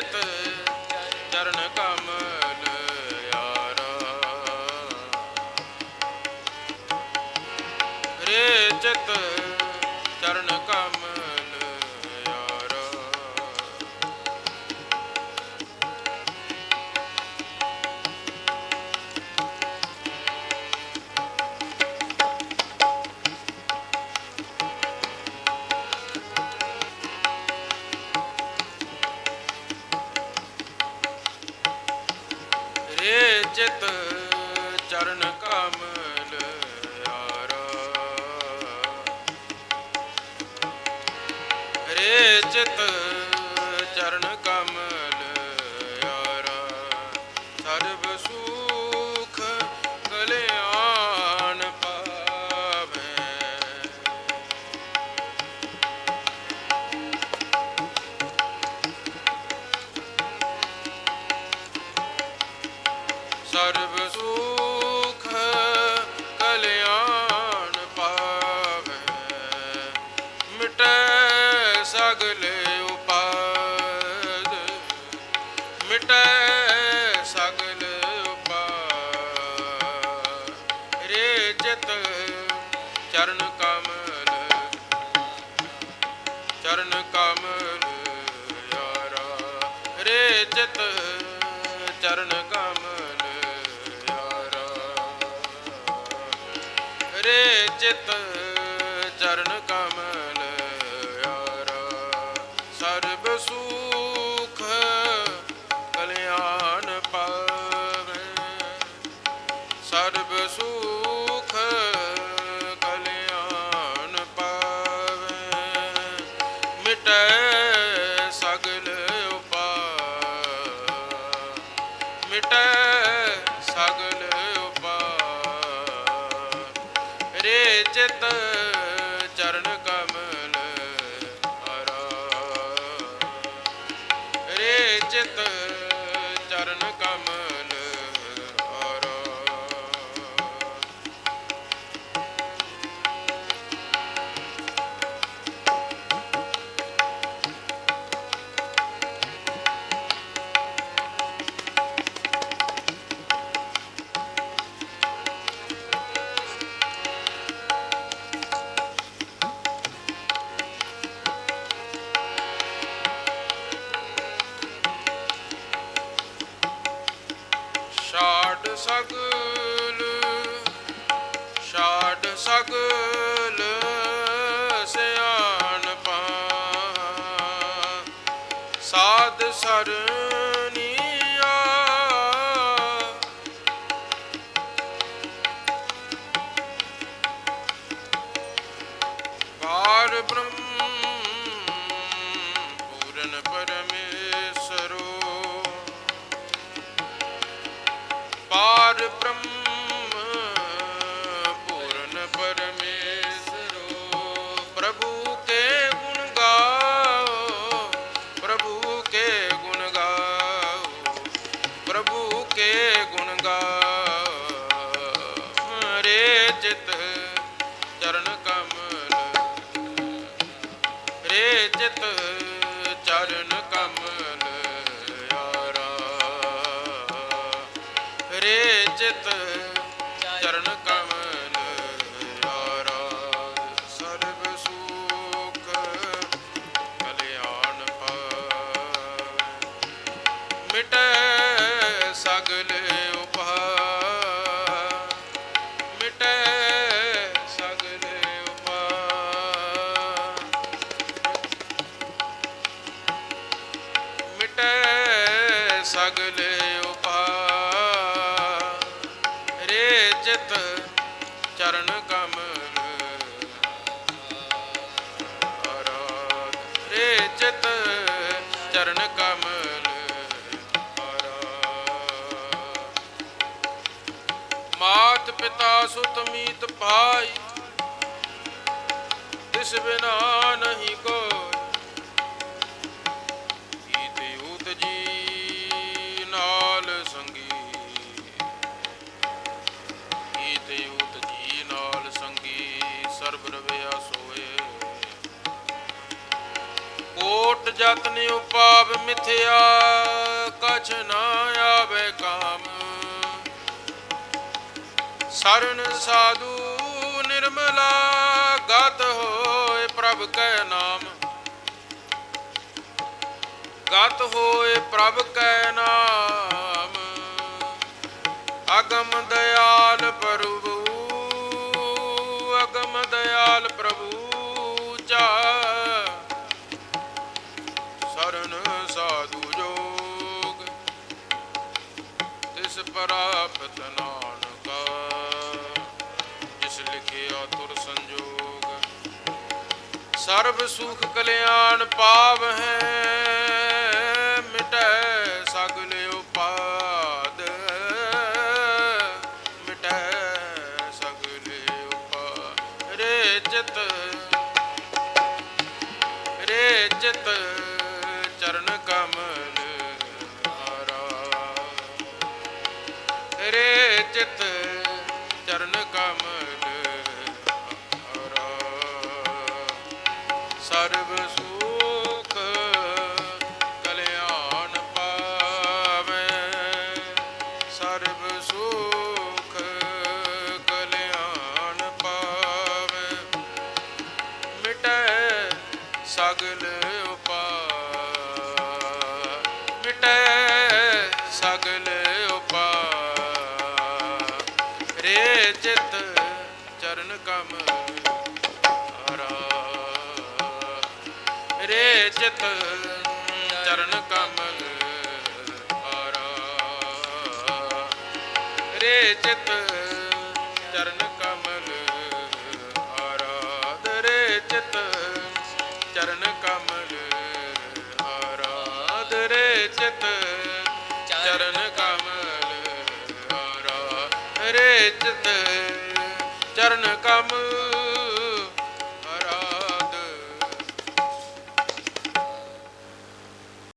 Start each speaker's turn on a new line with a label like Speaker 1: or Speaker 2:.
Speaker 1: சேர்த்தது ਚਿਤ ਚਰਨ ਕਮਲ ਯਾਰਾ। ਸਰਬ ਸੁਖ ਕਲਿਆਣ ਪਾਵੇ। ਸਰਬ ਚਰਨ ਕਮਲ ਯਾਰਾ ਰੇ ਚਰਨ ਕਮਲ ਯਾਰਾ। ਰੇ ਚਿਤ ਚਰਨ ਕਮਲ ਚਿਤ ਸਕ ਸਗਲੇ ਉਪਾਰ। ਰੇ ਚਿਤ ਚਰਨ ਕਮਲ। ਅਰਾਧ ਰੇ ਚਿਤ ਚਰਨ ਕਮਲ। ਅਰਾਧ ਮਾਤ ਪਿਤਾ ਸੁਤ ਮੀਤ ਭਾਈ ਤਿਸ ਬਿਨਾ ਨਹੀਂ ਕੋ ਜਤਨ ਕਛ ਨਾ ਆਵੇ ਕਾਮ। ਸਰਨ ਸਾਧੂ ਨਿਰਮਲਾ, ਗਤ ਹੋਏ ਪ੍ਰਭ ਕੈ ਨਾਮ। ਗਤ ਹੋਏ ਪ੍ਰਭ ਕੈ ਨਾਮ। ਅਗਮ ਦਇਆ ਪ੍ਰਾਪਤ ਨਾਨਕਾ ਜਿਸ ਲਿਖਿਆ ਤੁਰ ਸੰਜੋਗ। ਸਰਬ ਸੁਖ ਕਲਿਆਣ ਪਾਵ ਹੈ। ਰੇ ਚਿਤ ਚਰਨ ਚਰਨ ਕਮਲ ਹਰਾ। ਰੇ ਚਿਤ ਚਰਨ